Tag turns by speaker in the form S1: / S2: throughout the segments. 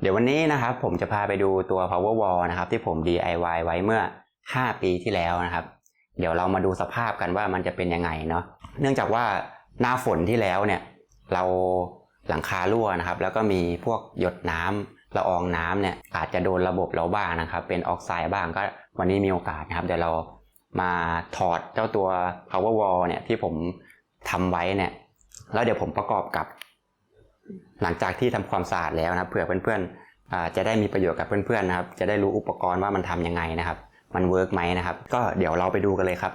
S1: เดี๋ยววันนี้นะครับผมจะพาไปดูตัว power wall นะครับที่ผม DIY ไว้เมื่อ 5 ปีที่แล้วนะครับ เดี๋ยวเรามาดูสภาพกันว่ามันจะเป็นยังไงเนาะเนื่องจากว่าหน้าฝนที่แล้วเนี่ยเราหลังคารั่วนะครับ แล้วก็มีพวกหยดน้ำละอองน้ำเนี่ยอาจจะโดนระบบเราบ้างนะครับ เป็นออกไซด์บ้างก็วันนี้มีโอกาสนะครับเดี๋ยวเรามาถอดเจ้าตัว power wall เนี่ยที่ผมทำไว้เนี่ยแล้วเดี๋ยวผมประกอบกับ หลังจากที่ทำความสะอาดแล้วนะครับเผื่อเพื่อนๆจะได้มีประโยชน์กับเพื่อนๆนะครับ จะได้รู้อุปกรณ์ว่ามันทำยังไงนะครับ มันเวิร์กไหมนะครับ ก็เดี๋ยวเราไปดูกันเลยครับ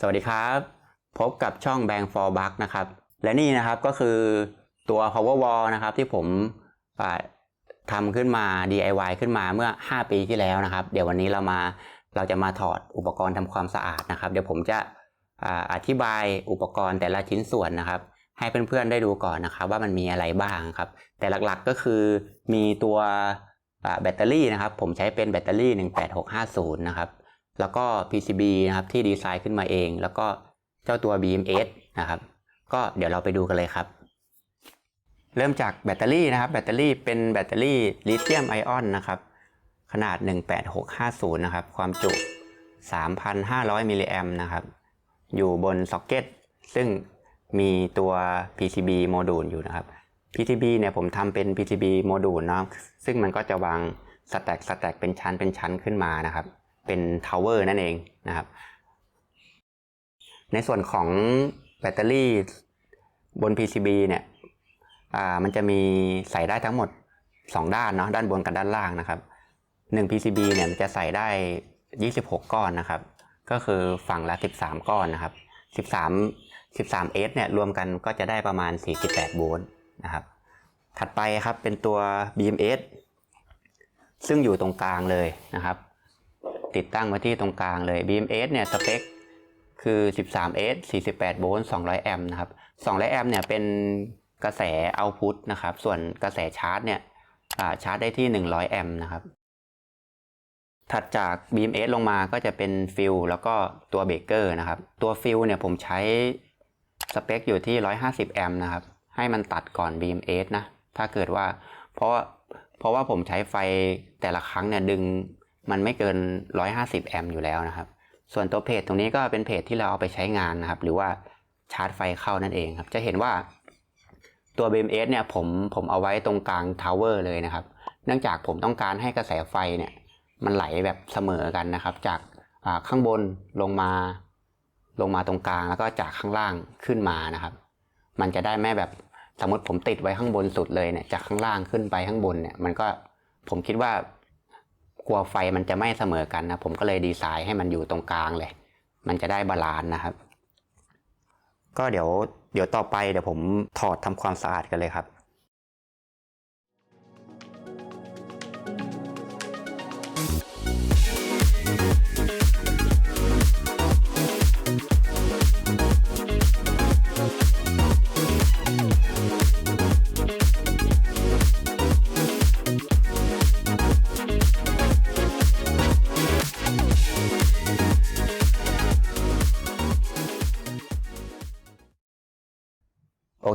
S1: สวัสดีครับ พบกับช่อง Bang for Buck นะครับ และนี่นะครับก็คือตัว power wall นะครับที่ผมอ่าทำขึ้นมา DIY ขึ้นมาเมื่อ 5 ปีที่แล้วนะครับ เดี๋ยววันนี้เรามาเราจะมาถอดอุปกรณ์ทำความสะอาดนะครับ เดี๋ยวผมจะอธิบายอุปกรณ์แต่ละชิ้นส่วนนะครับ ให้เพื่อนๆได้ดูก่อนนะครับว่ามันมีอะไรบ้างครับ แต่หลักๆก็คือมีตัวแบตเตอรี่นะครับ ผมใช้เป็นแบตเตอรี่ 18650 นะครับ แล้วก็ PCB นะครับที่ดีไซน์ขึ้นมาเอง แล้วก็เจ้าตัว BMS นะครับ ก็เดี๋ยวเราไปดูกันเลยครับ เริ่มจากแบตเตอรี่นะครับ แบตเตอรี่เป็นแบตเตอรี่ลิเธียมไอออนนะครับ ขนาด 18650 นะครับ ความจุ 3,500 มิลลิแอมนะครับ อยู่บนซ็อกเก็ต ซึ่ง มีตัว PCB โมดูลอยู่นะครับ PCB เนี่ยผมทำเป็น PCB โมดูลนะซึ่งมันก็จะวางสแต็กสแต็กเป็นชั้นเป็นชั้นขึ้นมานะครับ เป็นทาวเวอร์นั่นเองนะครับ ในส่วนของแบตเตอรี่บน PCB เนี่ยอ่ามันจะมีใส่ได้ทั้งหมด 2 ด้านเนาะด้านบนกับด้านล่างนะครับ 1 PCB เนี่ยมันจะใส่ได้ 26 ก้อนนะครับ ก็คือฝั่งละ 13 ก้อนนะครับ 13 13S เนี่ยรวมกันก็จะได้ประมาณ 48 โวลต์นะครับ ถัดไปครับเป็นตัว BMS ซึ่งอยู่ตรงกลางเลยนะครับ ติดตั้งไว้ที่ตรงกลางเลย BMS เนี่ยสเปคคือ 13S 48 โวลต์ 200 แอมป์นะครับ 200 แอมป์เนี่ยเป็นกระแสเอาพุตนะครับ ส่วนกระแสชาร์จเนี่ยชาร์จได้ที่ 100 แอมป์นะครับ ถัดจาก BMS ลงมาก็จะเป็นฟิลแล้วก็ตัวเบรกเกอร์นะครับ ตัวฟิลเนี่ยผมใช้ สเปคอยู่ที่ 150 แอมป์นะครับ ให้มันตัดก่อน BMS นะ ถ้าเกิดว่าเพราะว่าเพราะว่าผมใช้ไฟแต่ละครั้งเนี่ยดึงมันไม่เกิน 150 แอมป์อยู่แล้วนะครับ ส่วนตัวเพจตรงนี้ก็เป็นเพจที่เราเอาไปใช้งานนะครับ หรือว่าชาร์จไฟเข้านั่นเองครับ จะเห็นว่าตัว BMS เนี่ยผมผมเอาไว้ตรงกลางทาวเวอร์เลยนะครับ เนื่องจากผมต้องการให้กระแสไฟเนี่ยมันไหลแบบเสมอกันนะครับ จากข้างบนลงมา ลงมาตรงกลางแล้วก็จากข้างล่างขึ้นมานะครับ มันจะได้ไม่แบบสมมติผมติดไว้ข้างบนสุดเลยเนี่ยจากข้างล่างขึ้นไปข้างบนเนี่ยมันก็ผมคิดว่ากลัวไฟมันจะไม่เสมอกันนะผมก็เลยดีไซน์ให้มันอยู่ตรงกลางเลย มันจะได้บาลานซ์นะครับ ก็เดี๋ยวเดี๋ยวต่อไปเดี๋ยวผมถอดทำความสะอาดกันเลยครับ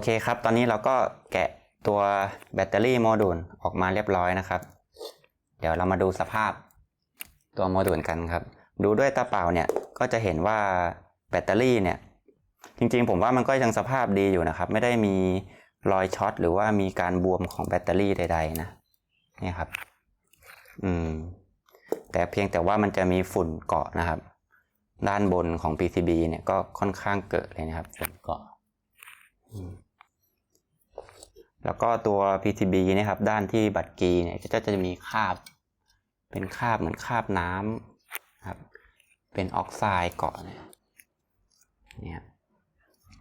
S1: เคครับ ตอนนี้เราก็แกะตัวแบตเตอรี่โมดูลออกมาเรียบร้อยนะครับ เดี๋ยวเรามาดูสภาพตัวโมดูลกันครับ ดูด้วยตาเปล่าเนี่ยก็จะเห็นว่าแบตเตอรี่เนี่ย จริงๆ ผมว่ามันก็ยังสภาพดีอยู่นะครับ ไม่ได้มีรอยช็อตหรือว่ามีการบวมของแบตเตอรี่ใด ๆ นะนี่ครับ อืม แต่เพียงแต่ว่ามันจะมีฝุ่นเกาะนะครับ ด้านบนของ PCB เนี่ยก็ค่อนข้างเกิดเลยนะครับ ฝุ่นเกาะ แล้วก็ตัว PCB นะครับ ด้านที่บัตรกีเนี่ยก็จะมีคราบ เป็นคราบเหมือนคราบน้ำครับ เป็นออกไซด์เกาะเนี่ยนี่ย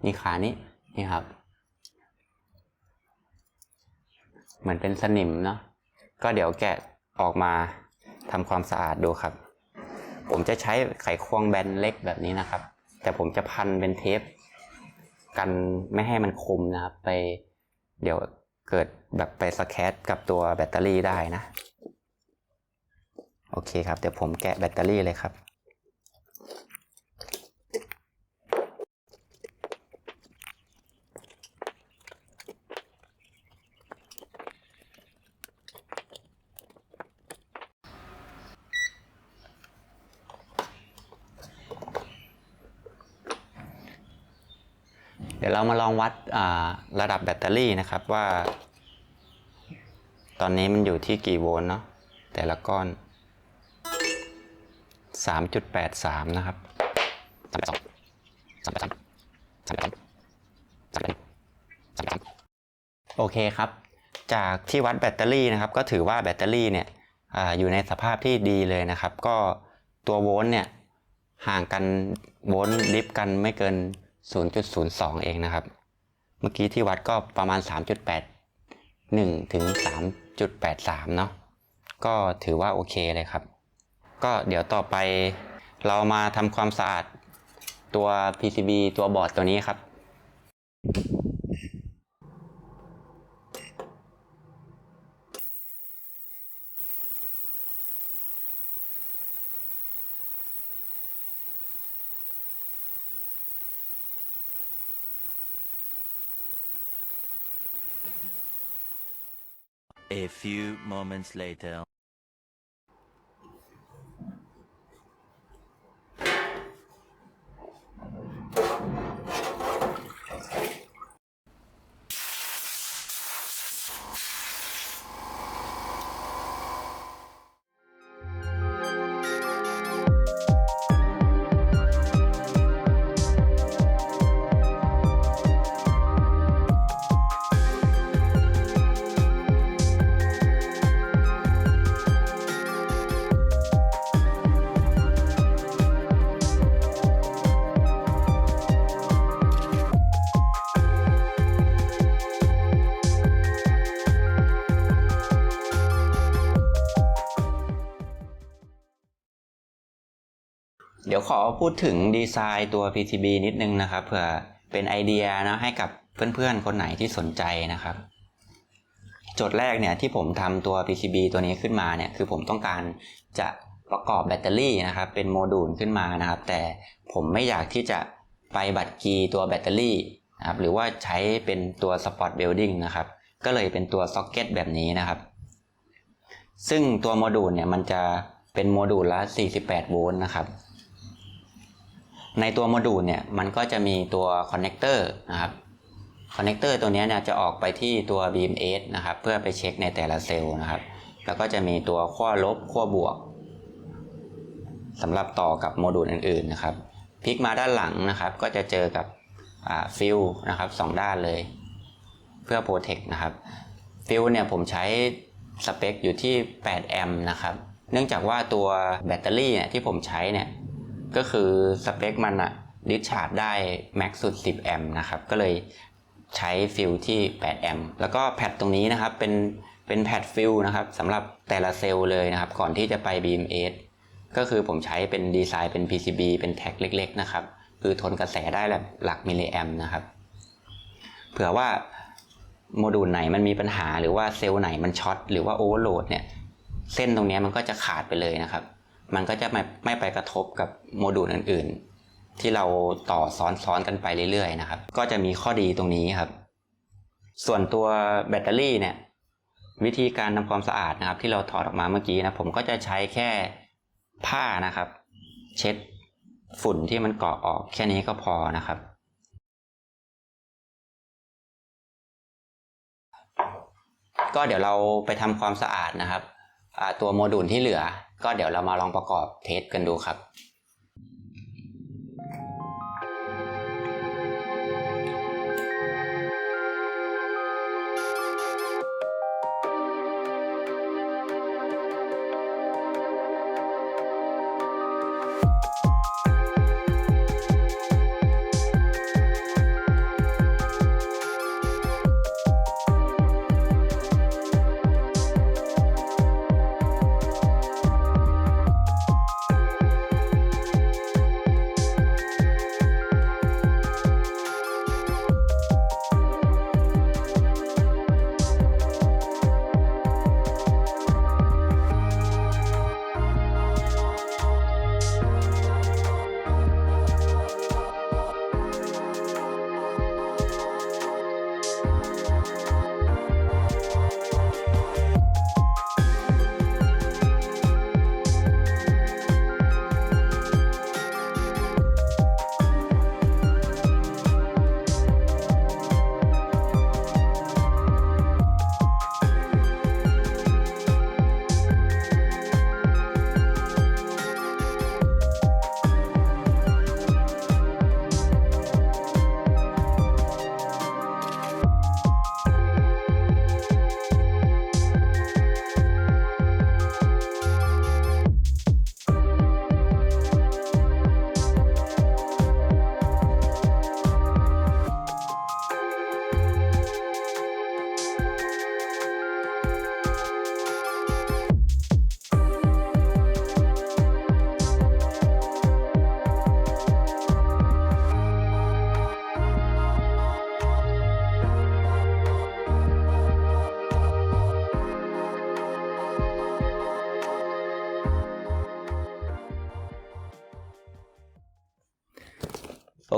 S1: นี่ขานี้นี่ครับ เหมือนเป็นสนิมเนาะก็เดี๋ยวแกะออกมาทำความสะอาดดูครับ ผมจะใช้ไขควงแบนเล็กแบบนี้นะครับ แต่ผมจะพันเป็นเทป กันไม่ให้มันคมนะครับไป เดี๋ยวเกิดแบบไปสแคตกับตัวแบตเตอรี่ได้นะ โอเคครับ เดี๋ยวผมแกะแบตเตอรี่เลยครับ ยวเรามาลองวัดระดับแบตเตอรี่นะครับว่า ตอนนี้มันอยู่ที่กี่โวลต์เนาะแต่ละก้อน 3.83 นะครับ3.2 3.3 3.3โอเคครับ จากที่วัดแบตเตอรี่นะครับ ก็ถือว่าแบตเตอรี่เนี่ยออยู่ในสภาพที่ดีเลยนะครับ ก็ตัวโวลต์เนี่ยห่างกันโวลต์ลิฟกันไม่เกิน 0.02 เองนะครับ เมื่อกี้ที่วัดก็ประมาณ 3.81 ถึง 3.83 เนาะก็ถือว่าโอเคเลยครับ ก็เดี๋ยวต่อไปเรามาทำความสะอาดตัว PCB ตัวบอร์ดตัวนี้ครับ
S2: few moments later.
S1: เดี๋ยวขอพูดถึงดีไซน์ตัว PCB นิดนึงนะครับเผื่อเป็นไอเดียนะให้กับเพื่อนๆ คนไหนที่สนใจนะครับจทย์แรกเนี่ยที่ผมทำตัว PCB ตัวนี้ขึ้นมาเนี่ยคือผมต้องการจะประกอบแบตเตอรี่นะครับเป็นโมดูลขึ้นมานะครับแต่ผมไม่อยากที่จะไปบัตรกีตัวแบตเตอรี่นะครับหรือว่าใช้เป็นตัวสปอตเบลดิ้งนะครับก็เลยเป็นตัวซ็อกเก็ตแบบนี้นะครับ ซึ่งตัวโมดูลเนี่ยมันจะเป็นโมดูลละ 48 โวลต์นะครับ ในตัวโมดูลเนี่ยมันก็จะมีตัวคอนเนคเตอร์นะครับคอนเนคเตอร์ตัวนี้เนี่ยจะออกไปที่ตัว BMS นะครับเพื่อไปเช็คในแต่ละเซลล์นะครับ แล้วก็จะมีตัวขั้วลบขั้วบวกสำหรับต่อกับโมดูลอื่นๆนะครับพลิกมาด้านหลังนะครับก็จะเจอกับฟิลนะครับสองด้านเลย เพื่อโปรเทคนะครับฟิลเนี่ยผมใช้สเปคอยู่ที่ 8 แอมป์นะครับ เนื่องจากว่าตัวแบตเตอรี่เนี่ยที่ผมใช้เนี่ย ก็คือสเปคมันอะดิสชาร์จได้แม็กสุด 10 แอมป์นะครับ ก็เลยใช้ฟิลที่ 8 แอมป์แล้วก็แพดตรงนี้นะครับ เป็นเป็นแพดฟิลนะครับสำหรับแต่ละเซลล์เลยนะครับ ก่อนที่จะไป BMS ก็คือผมใช้เป็นดีไซน์เป็น PCB เป็นแท็กเล็ก ๆ นะครับ คือทนกระแสได้แบบหลักมิลลิแอมป์นะครับ เผื่อว่าโมดูลไหนมันมีปัญหาหรือว่าเซลล์ไหนมันช็อตหรือว่าโอเวอร์โหลดเนี่ย เส้นตรงนี้มันก็จะขาดไปเลยนะครับ มันก็จะไม่ไม่ไปกระทบกับโมดูลอื่นๆ ที่เราต่อซ้อนๆกันไปเรื่อยๆนะครับ ก็จะมีข้อดีตรงนี้ครับ ส่วนตัวแบตเตอรี่เนี่ยวิธีการทำความสะอาดนะครับ ที่เราถอดออกมาเมื่อกี้นะผมก็จะใช้แค่ผ้านะครับ เช็ดฝุ่นที่มันเกาะออกแค่นี้ก็พอนะครับ ก็เดี๋ยวเราไปทำความสะอาดนะครับ ตัวโมดูลที่เหลือ ก็เดี๋ยวเรามาลองประกอบเทสกันดูครับ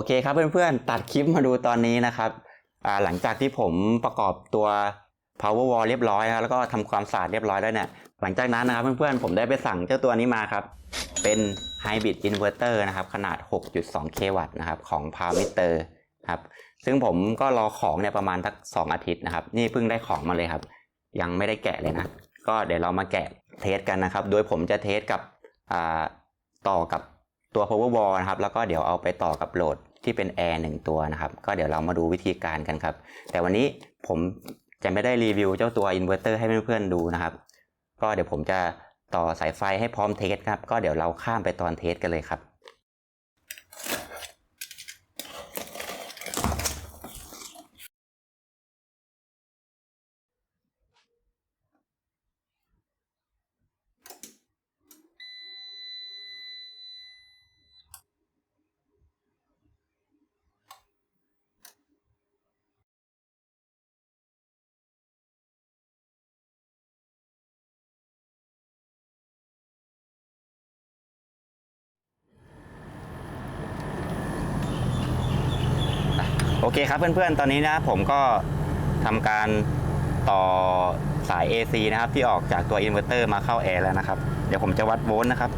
S1: เคครับเพื่อนๆ ตัดคลิปมาดูตอนนี้นะครับหลังจากที่ผมประกอบตัว power wall เรียบร้อยแล้วแล้วก็ทำความสะอาดเรียบร้อยแล้วเนี่ยหลังจากนั้นนะครับเพื่อนๆ ผมได้ไปสั่งเจ้าตัวนี้มาครับ เป็น hybrid inverter นะครับ ขนาด 6.2 k วัตต์นะครับ ของ p o w e r m e t e r ครับซึ่งผมก็รอของเนี่ยประมาณสัก2อาทิตย์นะครับ นี่เพิ่งได้ของมาเลยครับ ยังไม่ได้แกะเลยนะ ก็เดี๋ยวเรามาแกะเทสกันนะครับ โดยผมจะเทสกับต่อกับตัว power wall นะครับ แล้วก็เดี๋ยวเอาไปต่อกับโหลด ที่เป็นแอร์หนึ่งตัวนะครับ ก็เดี๋ยวเรามาดูวิธีการกันครับ แต่วันนี้ผมจะไม่ได้รีวิวเจ้าตัวอินเวอร์เตอร์ให้เพื่อนๆดูนะครับ ก็เดี๋ยวผมจะต่อสายไฟให้พร้อมเทสครับ ก็เดี๋ยวเราข้ามไปตอนเทสกันเลยครับ โอเคครับเพื่อนๆ ตอนนี้นะผมก็ทำการต่อสาย AC นะครับ ที่ออกจากตัวอินเวอร์เตอร์มาเข้าแอร์แล้วนะครับ เดี๋ยวผมจะวัดโวลต์นะครับ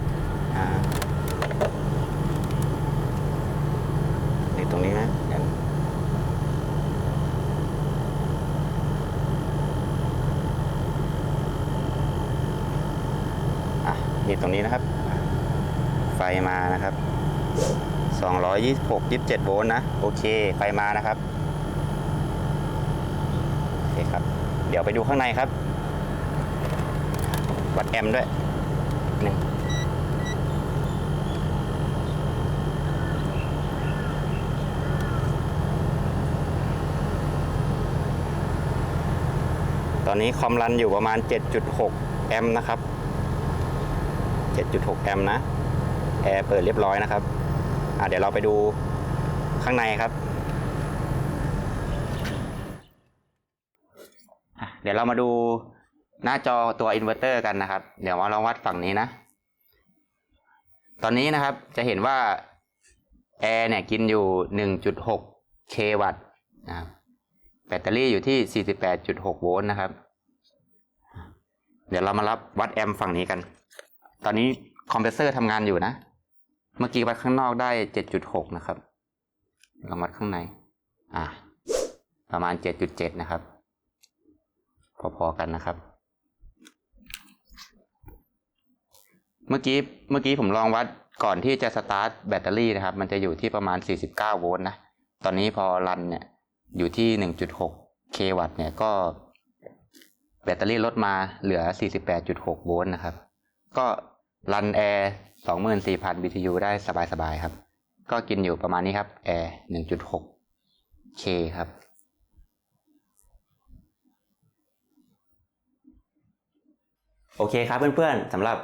S1: นี่ตรงนี้นะนี่ตรงนี้นะครับ ไฟมานะครับ 226 27 โวลต์นะ โอเค ไฟมานะครับ โอเคครับ เดี๋ยวไปดูข้างในครับ วัดแอมป์ด้วยหนึ่งตอนนี้คอมรันอยู่ประมาณ 7.6 แอมป์นะครับ 7.6 แอมป์นะ แอร์เปิดเรียบร้อยนะครับ เดี๋ยวเราไปดูข้างในครับ เดี๋ยวเรามาดูหน้าจอตัวอินเวอร์เตอร์กันนะครับ เดี๋ยวมาลองวัดฝั่งนี้นะ ตอนนี้นะครับจะเห็นว่าแอร์เนี่ยกินอยู่ 1.6 k วัตต์นะครับแบตเตอรี่อยู่ที่ 48.6 โวลต์นะครับ เดี๋ยวเรามารับวัดแอมป์ฝั่งนี้กัน ตอนนี้คอมเพรสเซอร์ทำงานอยู่นะ เมื่อกี้วัดข้างนอกได้ 7.6 นะครับลองวัดข้างใน อะ ประมาณ 7.7 นะครับ พอๆกันนะครับ เมื่อกี้ เมื่อกี้ผมลองวัดก่อนที่จะสตาร์ทแบตเตอรี่นะครับ มันจะอยู่ที่ประมาณ 49 โวลต์นะ ตอนนี้พอรันเนี่ยอยู่ที่ 1.6 k วัตต์เนี่ยก็ แบตเตอรี่ลดมาเหลือ 48.6 โวลต์นะครับ ก็ รันแอร์สองหมื่นสี่พัน BTU ได้สบายๆครับ ก็กินอยู่ประมาณนี้ครับแอร์1.6 K ครับ โอเคครับเพื่อนๆสำหรับ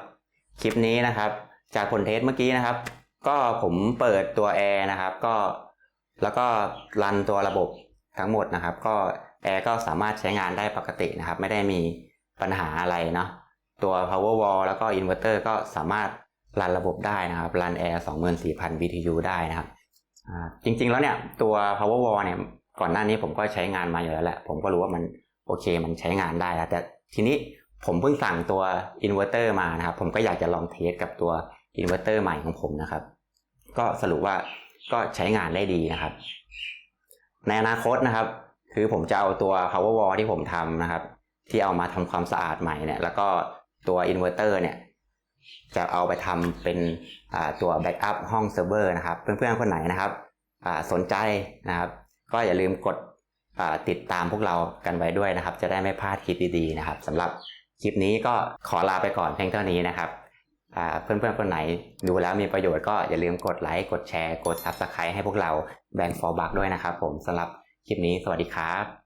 S1: คลิปนี้นะครับ จากผลเทสเมื่อกี้นะครับ ก็ผมเปิดตัวแอร์นะครับ ก็แล้วก็รันตัวระบบทั้งหมดนะครับ ก็แอร์ก็สามารถใช้งานได้ปกตินะครับ ไม่ได้มีปัญหาอะไรเนาะ ตัว power wall แล้วก็ inverter ก็สามารถรันระบบได้นะครับรันแอร์24,000 BTU ได้นะครับจริงๆแล้วเนี่ยตัว power wall เนี่ยก่อนหน้านี้ผมก็ใช้งานมาอยู่แล้วแหละ ผมก็รู้ว่ามันโอเคมันใช้งานได้แล้ว แต่ทีนี้ผมเพิ่งสั่งตัวอินเวอร์เตอร์มานะครับ ผมก็อยากจะลองเทสกับตัวอินเวอร์เตอร์ใหม่ของผมนะครับ ก็สรุปว่าก็ใช้งานได้ดีนะครับ ในอนาคตนะครับ คือผมจะเอาตัว power wall ที่ผมทำนะครับ ที่เอามาทำความสะอาดใหม่เนี่ย แล้วก็ ตัวอินเวอร์เตอร์เนี่ยจะเอาไปทำเป็นตัวแบ็กอัพห้องเซิร์ฟเวอร์นะครับ เพื่อนๆคนไหนนะครับสนใจนะครับ ก็อย่าลืมกดติดตามพวกเรากันไว้ด้วยนะครับ จะได้ไม่พลาดคลิปดีๆนะครับสำหรับคลิปนี้ก็ขอลาไปก่อนเพียงเท่านี้นะครับเพื่อนๆคนไหนดูแล้วมีประโยชน์ก็อย่าลืมกดไลค์กดแชร์ กด Subscribe ให้พวกเราแบงฟอร์บักด้วยนะครับผมสำหรับคลิปนี้สวัสดีครับ